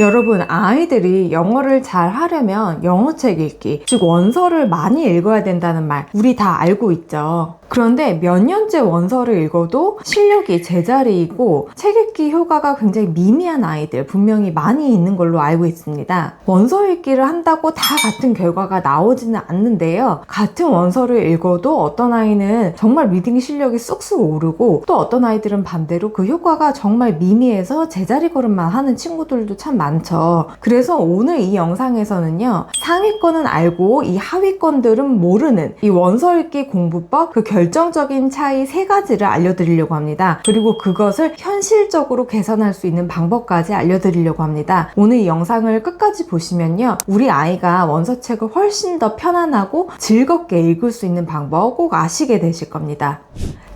여러분, 아이들이 영어를 잘 하려면 영어책 읽기, 즉 원서를 많이 읽어야 된다는 말, 우리 다 알고 있죠. 그런데 몇 년째 원서를 읽어도 실력이 제자리이고 책 읽기 효과가 굉장히 미미한 아이들 분명히 많이 있는 걸로 알고 있습니다. 원서 읽기를 한다고 다 같은 결과가 나오지는 않는데요. 같은 원서를 읽어도 어떤 아이는 정말 리딩 실력이 쑥쑥 오르고 또 어떤 아이들은 반대로 그 효과가 정말 미미해서 제자리 걸음만 하는 친구들도 참 많 죠. 그래서 오늘 이 영상에서는요. 상위권은 알고 이 하위권들은 모르는 이 원서 읽기 공부법 그 결정적인 차이 세 가지를 알려드리려고 합니다. 그리고 그것을 현실적으로 개선할 수 있는 방법까지 알려드리려고 합니다. 오늘 이 영상을 끝까지 보시면요. 우리 아이가 원서책을 훨씬 더 편안하고 즐겁게 읽을 수 있는 방법 꼭 아시게 되실 겁니다.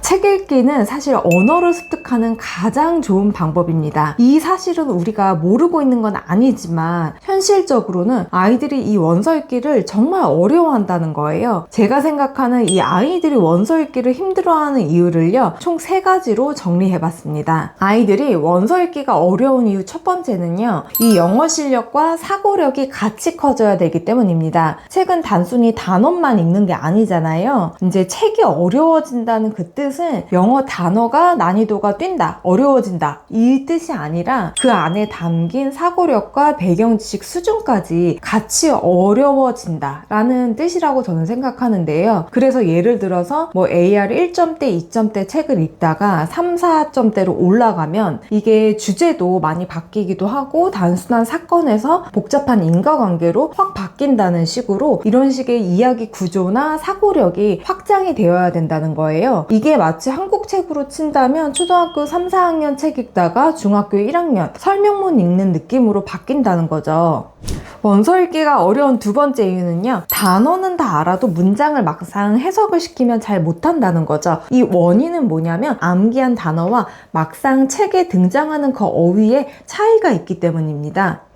책 읽기는 사실 언어를 습득하는 가장 좋은 방법입니다. 이 사실은 우리가 모르고 있는 건 아니지만 현실적으로는 아이들이 이 원서 읽기를 정말 어려워한다는 거예요. 제가 생각하는 이 아이들이 원서 읽기를 힘들어하는 이유를요. 총 세 가지로 정리해 봤습니다. 아이들이 원서 읽기가 어려운 이유 첫 번째는요. 이 영어 실력과 사고력이 같이 커져야 되기 때문입니다. 책은 단순히 단어만 읽는 게 아니잖아요. 이제 책이 어려워진다는 그 뜻은 영어 단어가 난이도가 뛴다, 어려워진다 이 뜻이 아니라 그 안에 담긴 사고력과 배경 지식 수준까지 같이 어려워진다 라는 뜻이라고 저는 생각하는데요. 그래서 예를 들어서 뭐 AR 1점대, 2점대 책을 읽다가 3, 4점대로 올라가면 이게 주제도 많이 바뀌기도 하고 단순한 사건에서 복잡한 인과관계로 확 바뀐다는 식으로 이런 식의 이야기 구조나 사고력이 확장이 되어야 된다는 거예요. 이게 마치 한국 책으로 친다면 초등학교 3, 4학년 책 읽다가 중학교 1학년 설명문 읽는 느낌으로 바뀐다는 거죠. 원서 읽기가 어려운 두 번째 이유는요. 단어는 다 알아도 문장을 막상 해석을 시키면 잘 못한다는 거죠. 이 원인은 뭐냐면 암기한 단어와 막상 책에 등장하는 그 어휘의 차이가 있기 때문입니다.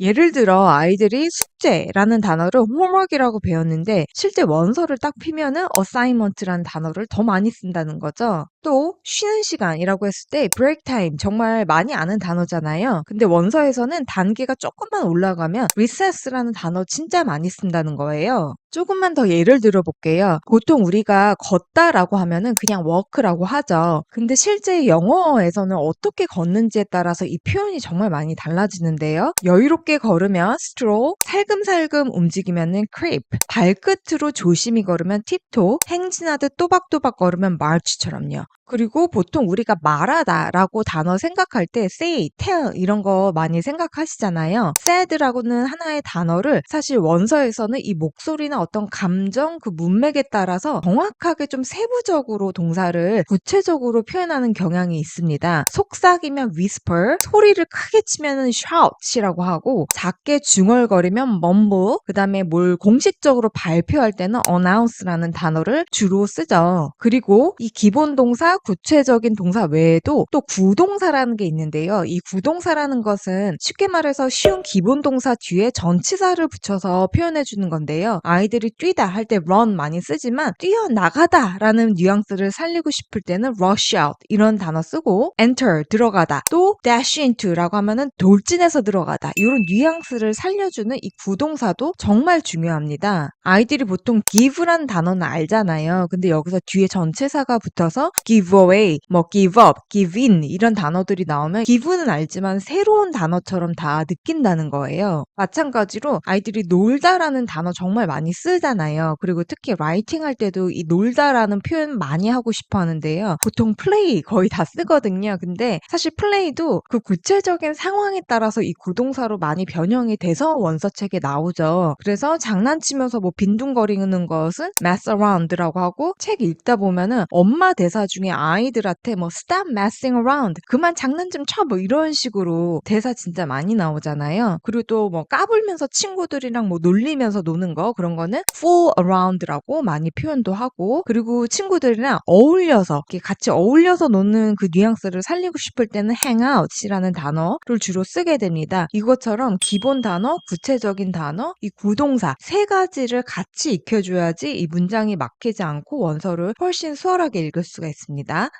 예를 들어 아이들이 숙제라는 단어를 homework이라고 배웠는데 실제 원서를 딱 피면은 assignment라는 단어를 더 많이 쓴다는 거죠. 또 쉬는 시간이라고 했을 때 break time 정말 많이 아는 단어잖아요. 근데 원서에서는 단계가 조금만 올라가면 recess라는 단어 진짜 많이 쓴다는 거예요. 조금만 더 예를 들어 볼게요. 보통 우리가 걷다라고 하면은 그냥 walk라고 하죠. 근데 실제 영어에서는 어떻게 걷는지에 따라서 이 표현이 정말 많이 달라지는데요. 여유롭게 걸으면 stroll, 살금살금 움직이면은 creep, 발끝으로 조심히 걸으면 tiptoe, 행진하듯 또박또박 걸으면 march처럼요. 그리고 보통 우리가 말하다라고 단어 생각할 때 say, tell 이런 거 많이 생각하시잖아요. said라고는 하나의 단어를 사실 원서에서는 이 목소리나 어떤 감정, 그 문맥에 따라서 정확하게 좀 세부적으로 동사를 구체적으로 표현하는 경향이 있습니다. 속삭이면 whisper, 소리를 크게 치면은 shout이라고 하고 작게 중얼거리면 mumble, 그 다음에 뭘 공식적으로 발표할 때는 announce라는 단어를 주로 쓰죠. 그리고 이 기본 동사, 구체적인 동사 외에도 또 구동사라는 게 있는데요. 이 구동사라는 것은 쉽게 말해서 쉬운 기본 동사 뒤에 전치사를 붙여서 표현해 주는 건데요. 아이 들이 뛰다 할 때 run 많이 쓰지만 뛰어나가다 라는 뉘앙스를 살리고 싶을 때는 rush out 이런 단어 쓰고 enter 들어가다 또 dash into 라고 하면은 돌진해서 들어가다 이런 뉘앙스를 살려주는 이 구동사도 정말 중요합니다. 아이들이 보통 give라는 단어는 알잖아요. 근데 여기서 뒤에 전체사가 붙어서 give away, 뭐 give up, give in 이런 단어들이 나오면 give는 알지만 새로운 단어처럼 다 느낀다는 거예요. 마찬가지로 아이들이 놀다라는 단어 정말 많이 쓰잖아요. 그리고 특히 라이팅 할 때도 이 놀다라는 표현 많이 하고 싶어 하는데요. 보통 play 거의 다 쓰거든요. 근데 사실 play도 그 구체적인 상황에 따라서 이 구동사로 많이 변형이 돼서 원서책에 나오죠. 그래서 장난치면서 뭐 빈둥거리는 것은 mess around라고 하고 책 읽다 보면은 엄마 대사 중에 아이들한테 뭐 stop messing around 그만 장난 좀 쳐 뭐 이런 식으로 대사 진짜 많이 나오잖아요. 그리고 또 뭐 까불면서 친구들이랑 뭐 놀리면서 노는 거 그런 거는 fool around라고 많이 표현도 하고 그리고 친구들이랑 어울려서 같이 어울려서 노는 그 뉘앙스를 살리고 싶을 때는 hang out이라는 단어를 주로 쓰게 됩니다. 이것처럼 기본 단어, 구체적인 단어, 이 구동사 세 가지를 같이 익혀줘야지 이 문장이 막히지 않고 원서를 훨씬 수월하게 읽을 수가 있습니다.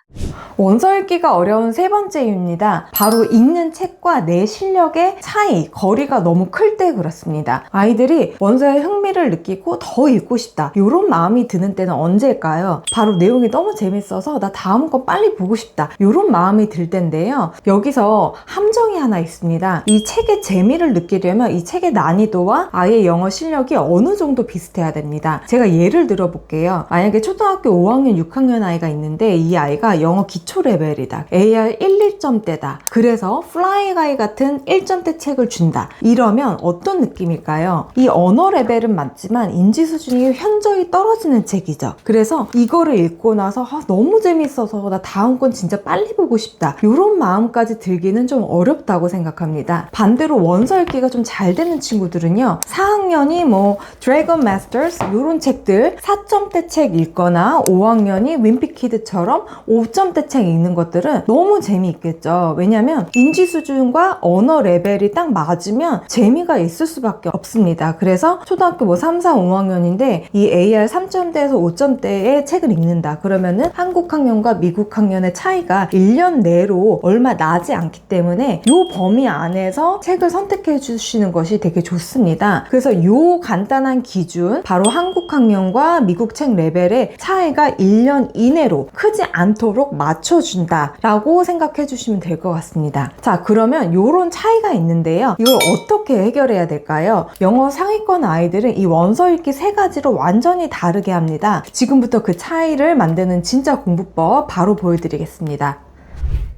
원서 읽기가 어려운 세 번째 이유입니다. 바로 읽는 책과 내 실력의 차이, 거리가 너무 클 때 그렇습니다. 아이들이 원서에 흥미를 느끼고 더 읽고 싶다. 이런 마음이 드는 때는 언제일까요? 바로 내용이 너무 재밌어서 나 다음 거 빨리 보고 싶다. 이런 마음이 들 텐데요. 여기서 함정이 하나 있습니다. 이 책의 재미를 느끼려면 이 책의 난이도와 아이의 영어 실력이 어느 정도 비슷해야 됩니다. 제가 예를 들어 볼게요. 만약에 초등학교 5학년, 6학년 아이가 있는데 이 아이가 영어 기초 레벨이다. AR 1, 2점대다. 그래서 플라이 가이 같은 1점대 책을 준다. 이러면 어떤 느낌일까요? 이 언어 레벨은 맞지만 인지 수준이 현저히 떨어지는 책이죠. 그래서 이거를 읽고 나서 아, 너무 재밌어서 나 다음 건 진짜 빨리 보고 싶다. 이런 마음까지 들기는 좀 어렵다고 생각합니다. 반대로 원서 읽기가 좀 잘 되는 친구들은요. 4학년이 뭐 드래곤 마스터스 이런 책들 4점대 책 읽거나 5학년이 윈피키드처럼 5점대 책 읽는 것들은 너무 재미있겠죠. 왜냐면 인지 수준과 언어 레벨이 딱 맞으면 재미가 있을 수밖에 없습니다. 그래서 초등학교 뭐 3, 4, 5학년인데 이 AR 3점대에서 5점대의 책을 읽는다. 그러면은 한국 학년과 미국 학년의 차이가 1년 내로 얼마 나지 않기 때문에 이 범위 안에서 책을 선택해 주시는 것이 되게 좋습니다. 그래서 이 간단한 기준, 바로 한국 학년과 미국 책 레벨의 차이가 1년 이내로 크지 않도록 맞춰준다라고 생각해 주시면 될 것 같습니다. 자, 그러면 이런 차이가 있는데요. 이걸 어떻게 해결해야 될까요? 영어 상위권 아이들은 이 원서 읽기 세 가지로 완전히 다르게 합니다. 지금부터 그 차이를 만드는 진짜 공부법 바로 보여드리겠습니다.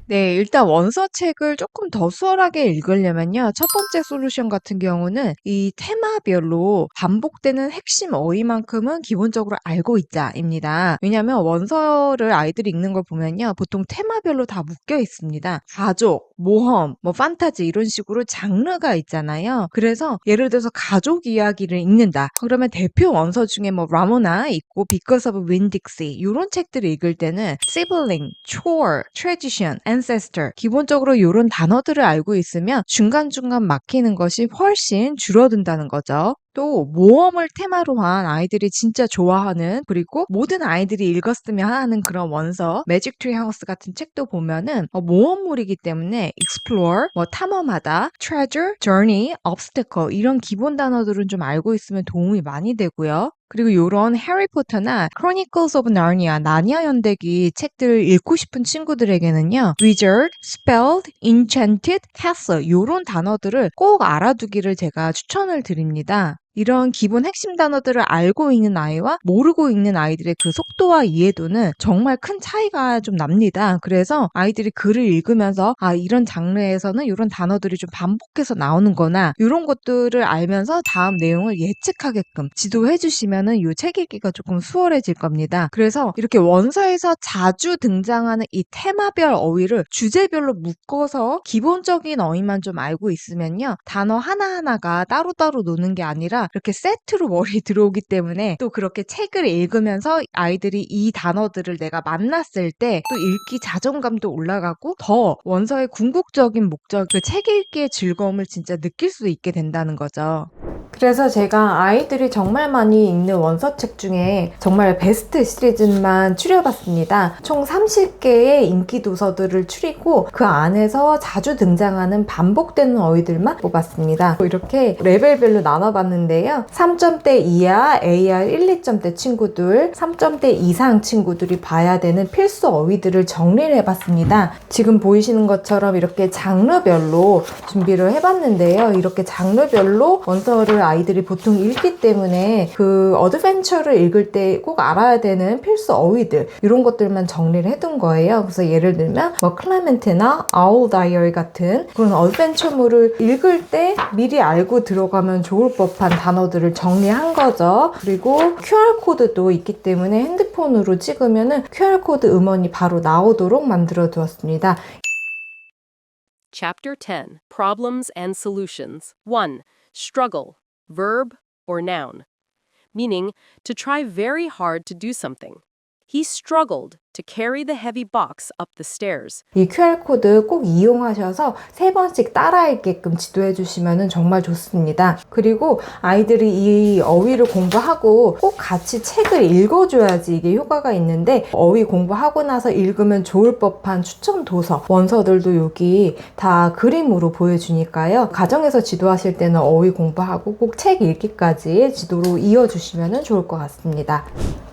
네, 일단 원서 책을 조금 더 수월하게 읽으려면요. 첫 번째 솔루션 같은 경우는 이 테마별로 반복되는 핵심 어휘만큼은 기본적으로 알고 있자입니다. 왜냐하면 원서를 아이들이 읽는 걸 보면요. 보통 테마별로 다 묶여 있습니다. 가족, 모험, 뭐 판타지 이런 식으로 장르가 있잖아요. 그래서 예를 들어서 가족 이야기를 읽는다. 그러면 대표 원서 중에 뭐 라모나 있고 Because of Winn-Dixie 이런 책들을 읽을 때는 sibling, chore, tradition, ancestor 기본적으로 이런 단어들을 알고 있으면 중간중간 막히는 것이 훨씬 줄어든다는 거죠. 또 모험을 테마로 한 아이들이 진짜 좋아하는 그리고 모든 아이들이 읽었으면 하는 그런 원서 매직 트리 하우스 같은 책도 보면은 어, 모험물이기 때문에 explore 뭐 탐험하다 treasure journey obstacle 이런 기본 단어들은 좀 알고 있으면 도움이 많이 되고요. 그리고 이런 해리포터나 Chronicles 나니아 연대기 책들을 읽고 싶은 친구들에게는요. wizard, spelled, enchanted, castle 이런 단어들을 꼭 알아두기를 제가 추천을 드립니다. 이런 기본 핵심 단어들을 알고 있는 아이와 모르고 있는 아이들의 그 속도와 이해도는 정말 큰 차이가 좀 납니다. 그래서 아이들이 글을 읽으면서 아 이런 장르에서는 이런 단어들이 좀 반복해서 나오는 거나 이런 것들을 알면서 다음 내용을 예측하게끔 지도해 주시면은 이 책 읽기가 조금 수월해질 겁니다. 그래서 이렇게 원서에서 자주 등장하는 이 테마별 어휘를 주제별로 묶어서 기본적인 어휘만 좀 알고 있으면요. 단어 하나하나가 따로따로 노는 게 아니라 이렇게 세트로 머리에 들어오기 때문에 또 그렇게 책을 읽으면서 아이들이 이 단어들을 내가 만났을 때 또 읽기 자존감도 올라가고 더 원서의 궁극적인 목적, 그 책 읽기의 즐거움을 진짜 느낄 수 있게 된다는 거죠. 그래서 제가 아이들이 정말 많이 읽는 원서책 중에 정말 베스트 시리즈만 추려봤습니다. 총 30개의 인기 도서들을 추리고 그 안에서 자주 등장하는 반복되는 어휘들만 뽑았습니다. 이렇게 레벨별로 나눠봤는데요. 3점대 이하, AR 1, 2점대 친구들, 3점대 이상 친구들이 봐야 되는 필수 어휘들을 정리를 해봤습니다. 지금 보이시는 것처럼 이렇게 장르별로 준비를 해봤는데요. 이렇게 장르별로 원서 를 아이들이 보통 읽기 때문에 그 어드벤처를 읽을 때 꼭 알아야 되는 필수 어휘들 이런 것들만 정리를 해둔 거예요. 그래서 예를 들면 뭐 클레멘트나 아울 다이어리 같은 그런 어드벤처물을 읽을 때 미리 알고 들어가면 좋을 법한 단어들을 정리한 거죠. 그리고 QR 코드도 있기 때문에 핸드폰으로 찍으면은 QR 코드 음원이 바로 나오도록 만들어 두었습니다. Chapter 10 Problems and Solutions. 1. Struggle. Verb or noun. Meaning, to try very hard to do something. He struggled to carry the heavy box up the stairs. 이 QR코드 꼭 이용하셔서 세 번씩 따라 읽게끔 지도해 주시면 정말 좋습니다. 그리고 아이들이 이 어휘를 공부하고 꼭 같이 책을 읽어줘야지 이게 효과가 있는데 어휘 공부하고 나서 읽으면 좋을 법한 추천 도서, 원서들도 여기 다 그림으로 보여주니까요. 가정에서 지도하실 때는 어휘 공부하고 꼭 책 읽기까지 지도로 이어주시면 좋을 것 같습니다.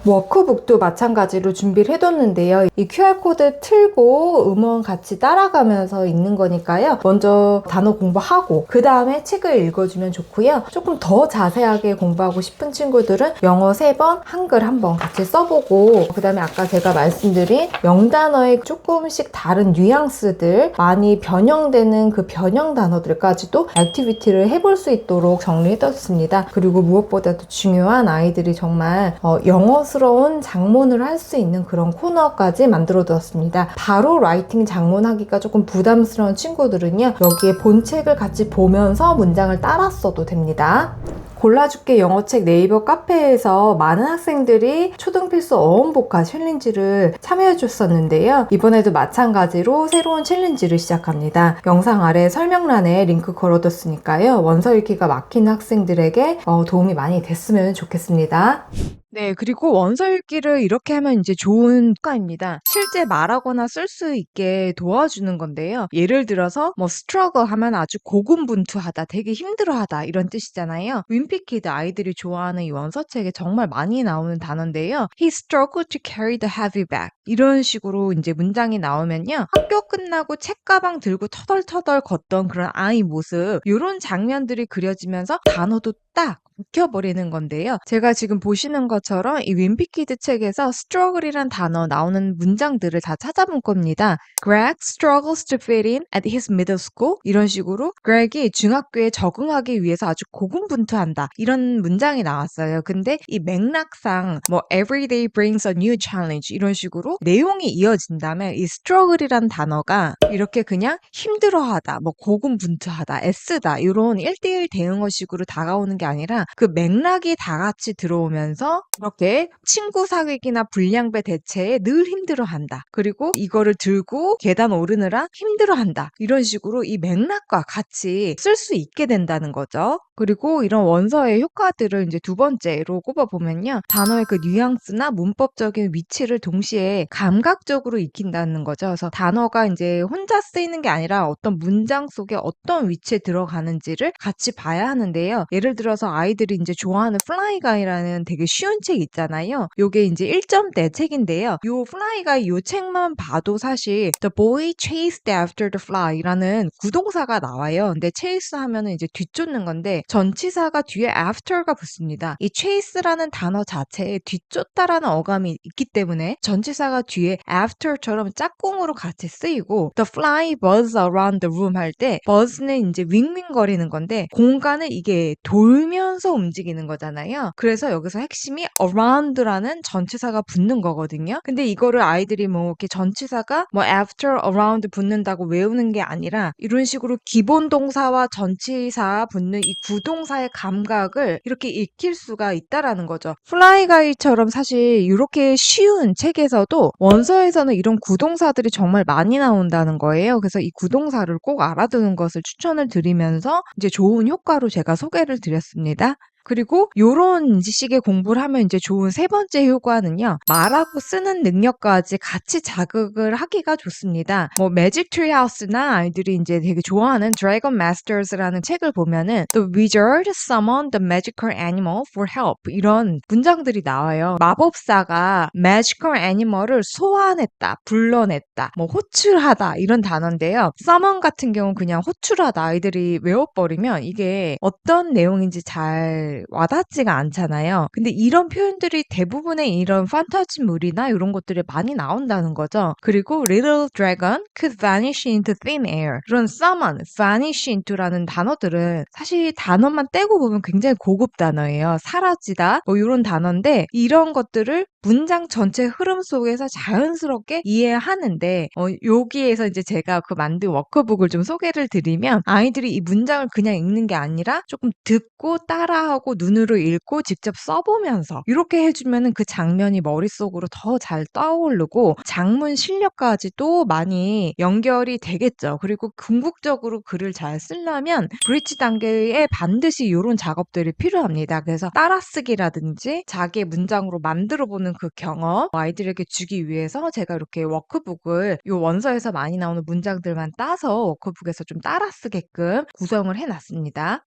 워크북도 마찬가지로 준비를 해뒀 는데요. 이 QR코드 틀고 음원 같이 따라가면서 읽는 거니까요. 먼저 단어 공부하고 그 다음에 책을 읽어주면 좋고요. 조금 더 자세하게 공부하고 싶은 친구들은 영어 3번, 한글 한번 같이 써보고 그 다음에 아까 제가 말씀드린 영단어의 조금씩 다른 뉘앙스들 많이 변형되는 그 변형 단어들까지도 액티비티를 해볼 수 있도록 정리해뒀습니다. 그리고 무엇보다도 중요한 아이들이 정말 어, 영어스러운 장문을 할 수 있는 그런 코너 까지 만들어 두었습니다. 바로 라이팅 장문하기가 조금 부담스러운 친구들은요. 여기에 본책을 같이 보면서 문장을 따라 써도 됩니다. 골라줄게 영어책 네이버 카페에서 많은 학생들이 초등 필수 어원복화 챌린지를 참여해 줬었는데요. 이번에도 마찬가지로 새로운 챌린지를 시작합니다. 영상 아래 설명란에 링크 걸어뒀으니까요. 원서 읽기가 막히는 학생들에게 어, 도움이 많이 됐으면 좋겠습니다. 네, 그리고 원서 읽기를 이렇게 하면 이제 좋은 효과입니다. 실제 말하거나 쓸 수 있게 도와주는 건데요. 예를 들어서 뭐 struggle 하면 아주 고군분투하다, 되게 힘들어하다 이런 뜻이잖아요. 윈피키드 아이들이 좋아하는 이 원서책에 정말 많이 나오는 단어인데요. He struggled to carry the heavy bag. 이런 식으로 이제 문장이 나오면요. 학교 끝나고 책가방 들고 터덜터덜 걷던 그런 아이 모습 이런 장면들이 그려지면서 단어도 딱 묵혀버리는 건데요. 제가 지금 보시는 것처럼 이 윈피키드 책에서 struggle이란 단어 나오는 문장들을 다 찾아본 겁니다. Greg struggles to fit in at his middle school. 이런 식으로 Greg이 중학교에 적응하기 위해서 아주 고군분투한다. 이런 문장이 나왔어요. 근데 이 맥락상 뭐 every day brings a new challenge 이런 식으로 내용이 이어진다면 이 struggle이란 단어가 이렇게 그냥 힘들어하다, 뭐 고군분투하다, 애쓰다 이런 1대1 대응어식으로 다가오는 게 아니라 그 맥락이 다 같이 들어오면서 이렇게 친구 사귀기나 불량배 대체에 늘 힘들어한다. 그리고 이거를 들고 계단 오르느라 힘들어한다. 이런 식으로 이 맥락과 같이 쓸 수 있게 된다는 거죠. 그리고 이런 원서의 효과들을 이제 두 번째로 꼽아보면요. 단어의 그 뉘앙스나 문법적인 위치를 동시에 감각적으로 익힌다는 거죠. 그래서 단어가 이제 혼자 쓰이는 게 아니라 어떤 문장 속에 어떤 위치에 들어가는지를 같이 봐야 하는데요. 예를 들어서 아이들 이 이제 좋아하는 플라이 가이라는 되게 쉬운 책 있잖아요. 요게 이제 1점대 책인데요. 요 플라이 가이 요 책만 봐도 사실 The boy chased after the fly라는 구동사가 나와요. 근데 chase 하면은 이제 뒤쫓는 건데 전치사가 뒤에 after가 붙습니다. 이 chase라는 단어 자체에 뒤쫓다라는 어감이 있기 때문에 전치사가 뒤에 after처럼 짝꿍으로 같이 쓰이고 the fly buzz around the room 할 때 buzz는 이제 윙윙거리는 건데 공간을 이게 돌면서 움직이는 거잖아요. 그래서 여기서 핵심이 around라는 전치사가 붙는 거거든요. 근데 이거를 아이들이 뭐 이렇게 전치사가 뭐 after around 붙는다고 외우는 게 아니라 이런 식으로 기본 동사와 전치사 붙는 이 구동사의 감각을 이렇게 익힐 수가 있다라는 거죠. 플라이 가이처럼 사실 이렇게 쉬운 책에서도 원서에서는 이런 구동사들이 정말 많이 나온다는 거예요. 그래서 이 구동사를 꼭 알아두는 것을 추천을 드리면서 이제 좋은 효과로 제가 소개를 드렸습니다. 그리고 요런 식의 공부를 하면 이제 좋은 세 번째 효과는요. 말하고 쓰는 능력까지 같이 자극을 하기가 좋습니다. 뭐 매직 트리하우스나 아이들이 이제 되게 좋아하는 드래곤 마스터스라는 책을 보면은 The wizard summoned the magical animal for help 이런 문장들이 나와요. 마법사가 magical animal을 소환했다, 불러냈다, 뭐 호출하다 이런 단어인데요. summon 같은 경우는 그냥 호출하다 아이들이 외워버리면 이게 어떤 내용인지 잘 와닿지가 않잖아요. 근데 이런 표현들이 대부분의 이런 판타지물이나 이런 것들이 많이 나온다는 거죠. 그리고 little dragon could vanish into thin air. 이런 summon, vanish into라는 단어들은 사실 단어만 떼고 보면 굉장히 고급 단어예요. 사라지다 뭐 이런 단어인데 이런 것들을 문장 전체 흐름 속에서 자연스럽게 이해하는데 어, 여기에서 이제 제가 그 만든 워크북을 좀 소개를 드리면 아이들이 이 문장을 그냥 읽는 게 아니라 조금 듣고 따라하고 눈으로 읽고 직접 써보면서 이렇게 해주면은 그 장면이 머릿속으로 더 잘 떠오르고 장문 실력까지도 많이 연결이 되겠죠. 그리고 궁극적으로 글을 잘 쓰려면 브릿지 단계에 반드시 이런 작업들이 필요합니다. 그래서 따라쓰기라든지 자기의 문장으로 만들어보는 그 경험 아이들에게 주기 위해서 제가 이렇게 워크북을 이 원서에서 많이 나오는 문장들만 따서 워크북에서 좀 따라 쓰게끔 구성을 해놨습니다.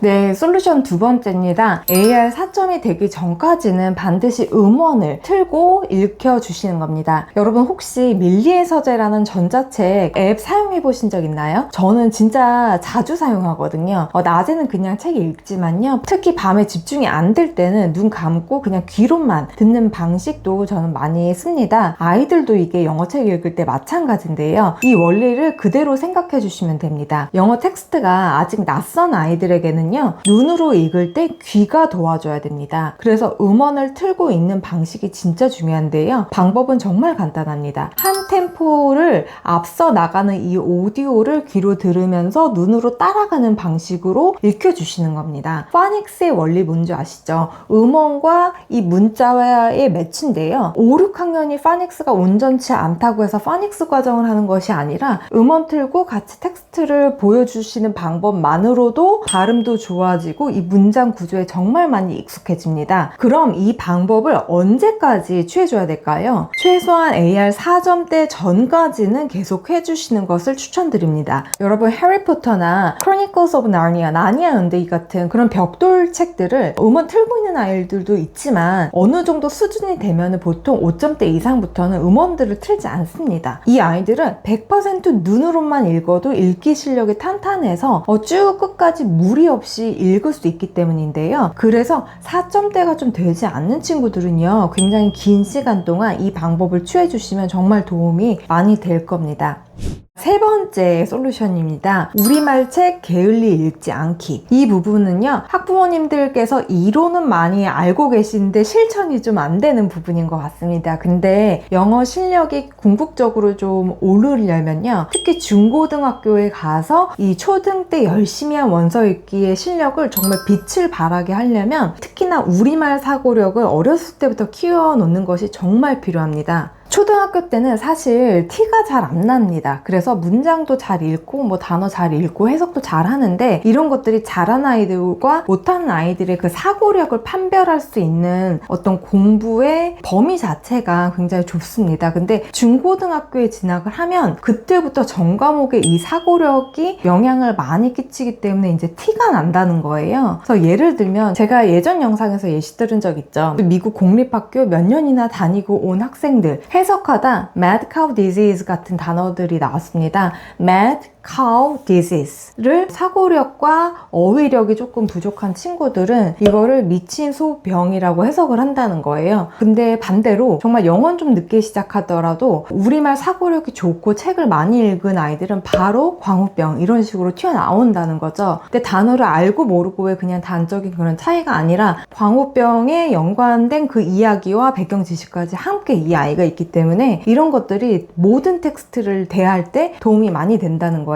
네, 솔루션 두 번째입니다. AR 4점이 되기 전까지는 반드시 음원을 틀고 읽혀주시는 겁니다. 여러분 혹시 밀리의 서재라는 전자책 앱 사용해 보신 적 있나요? 저는 진짜 자주 사용하거든요. 어, 낮에는 그냥 책 읽지만요. 특히 밤에 집중이 안 될 때는 눈 감고 그냥 귀로만 듣는 방 식도 저는 많이 씁니다. 아이들도 이게 영어 책 읽을 때 마찬가지인데요. 이 원리를 그대로 생각해 주시면 됩니다. 영어 텍스트가 아직 낯선 아이들에게는요, 눈으로 읽을 때 귀가 도와줘야 됩니다. 그래서 음원을 틀고 읽는 방식이 진짜 중요한데요. 방법은 정말 간단합니다. 한 템포를 앞서 나가는 이 오디오를 귀로 들으면서 눈으로 따라가는 방식으로 읽혀주시는 겁니다. 파닉스의 원리 뭔지 아시죠? 음원과 이 문자와의 매치인데요. 5, 6학년이 파닉스가 온전치 않다고 해서 파닉스 과정을 하는 것이 아니라 음원 틀고 같이 텍스트를 보여주시는 방법만으로도 발음도 좋아지고 이 문장 구조에 정말 많이 익숙해집니다. 그럼 이 방법을 언제까지 취해줘야 될까요? 최소한 AR 4점대 전까지는 계속 해주시는 것을 추천드립니다. 여러분 해리포터나 크로니클스 오브 나니아, 나니아 연대기 같은 그런 벽돌 책들을 음원 틀고 있는 아이들도 있지만 어느 정도 수준 이 되면 보통 5점대 이상부터는 음원들을 틀지 않습니다. 이 아이들은 100% 눈으로만 읽어도 읽기 실력이 탄탄해서 어, 쭉 끝까지 무리 없이 읽을 수 있기 때문인데요. 그래서 4점대가 좀 되지 않는 친구들은요, 굉장히 긴 시간 동안 이 방법을 취해 주시면 정말 도움이 많이 될 겁니다. 세 번째 솔루션입니다. 우리말 책 게을리 읽지 않기. 이 부분은요, 학부모님들께서 이론은 많이 알고 계시는데 실천이 좀 안 되는 부분인 것 같습니다. 근데 영어 실력이 궁극적으로 좀 오르려면요, 특히 중고등학교에 가서 이 초등 때 열심히 한 원서 읽기의 실력을 정말 빛을 발하게 하려면 특히나 우리말 사고력을 어렸을 때부터 키워놓는 것이 정말 필요합니다. 초등학교 때는 사실 티가 잘 안 납니다. 그래서 문장도 잘 읽고 뭐 단어 잘 읽고 해석도 잘 하는데 이런 것들이 잘하는 아이들과 못하는 아이들의 그 사고력을 판별할 수 있는 어떤 공부의 범위 자체가 굉장히 좁습니다. 근데 중고등학교에 진학을 하면 그때부터 전 과목의 이 사고력이 영향을 많이 끼치기 때문에 이제 티가 난다는 거예요. 그래서 예를 들면 제가 예전 영상에서 예시 들은 적 있죠. 미국 공립학교 몇 년이나 다니고 온 학생들 해 석하다 mad cow disease 같은 단어들이 나왔습니다. mad cow disease를 사고력과 어휘력이 조금 부족한 친구들은 이거를 미친 소병이라고 해석을 한다는 거예요. 근데 반대로 정말 영어는 좀 늦게 시작하더라도 우리말 사고력이 좋고 책을 많이 읽은 아이들은 바로 광우병 이런 식으로 튀어나온다는 거죠. 근데 단어를 알고 모르고의 그냥 단적인 그런 차이가 아니라 광우병에 연관된 그 이야기와 배경 지식까지 함께 이 아이가 있기 때문에 이런 것들이 모든 텍스트를 대할 때 도움이 많이 된다는 거예요.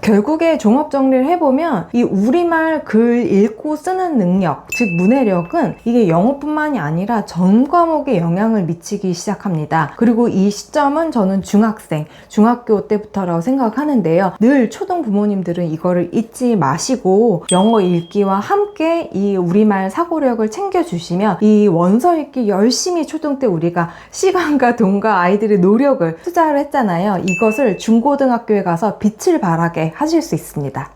결국에 종합 정리를 해보면 이 우리말 글 읽고 쓰는 능력, 즉 문해력은 이게 영어뿐만이 아니라 전 과목에 영향을 미치기 시작합니다. 그리고 이 시점은 저는 중학생, 중학교 때부터라고 생각하는데요. 늘 초등 부모님들은 이거를 잊지 마시고 영어 읽기와 함께 이 우리말 사고력을 챙겨주시면 이 원서 읽기 열심히 초등 때 우리가 시간과 돈과 아이들의 노력을 투자를 했잖아요. 이것을 중고등학교에 가서 빛을 발하게 하실 수 있습니다.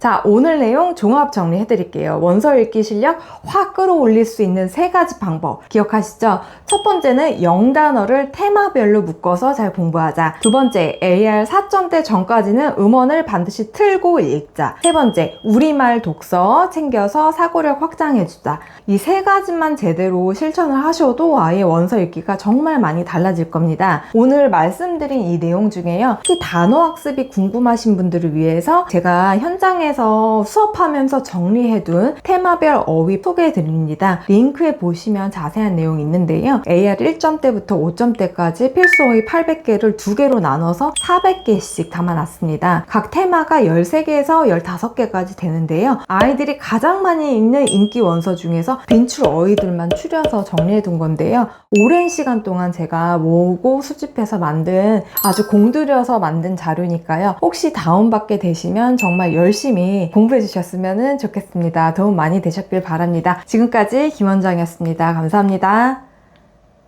자, 오늘 내용 종합 정리해 드릴게요. 원서 읽기 실력 확 끌어올릴 수 있는 세 가지 방법 기억하시죠? 첫 번째는 영단어를 테마별로 묶어서 잘 공부하자. 두 번째, AR 4점대 전까지는 음원을 반드시 틀고 읽자. 세 번째, 우리말 독서 챙겨서 사고력 확장해 주자. 이 세 가지만 제대로 실천을 하셔도 아예 원서 읽기가 정말 많이 달라질 겁니다. 오늘 말씀드린 이 내용 중에요. 특히 단어 학습이 궁금하신 분들을 위해서 제가 현장에 원장에서 수업하면서 정리해둔 테마별 어휘 소개해드립니다. 링크에 보시면 자세한 내용이 있는데요. AR 1점대부터 5점대까지 필수 어휘 800개를 두 개로 나눠서 400개씩 담아놨습니다. 각 테마가 13개에서 15개까지 되는데요. 아이들이 가장 많이 읽는 인기 원서 중에서 빈출 어휘들만 추려서 정리해둔 건데요. 오랜 시간 동안 제가 모으고 수집해서 만든 아주 공들여서 만든 자료니까요. 혹시 다운받게 되시면 정말 열심히 공부해 주셨으면 좋겠습니다. 도움 많이 되셨길 바랍니다. 지금까지 김원장이었습니다. 감사합니다.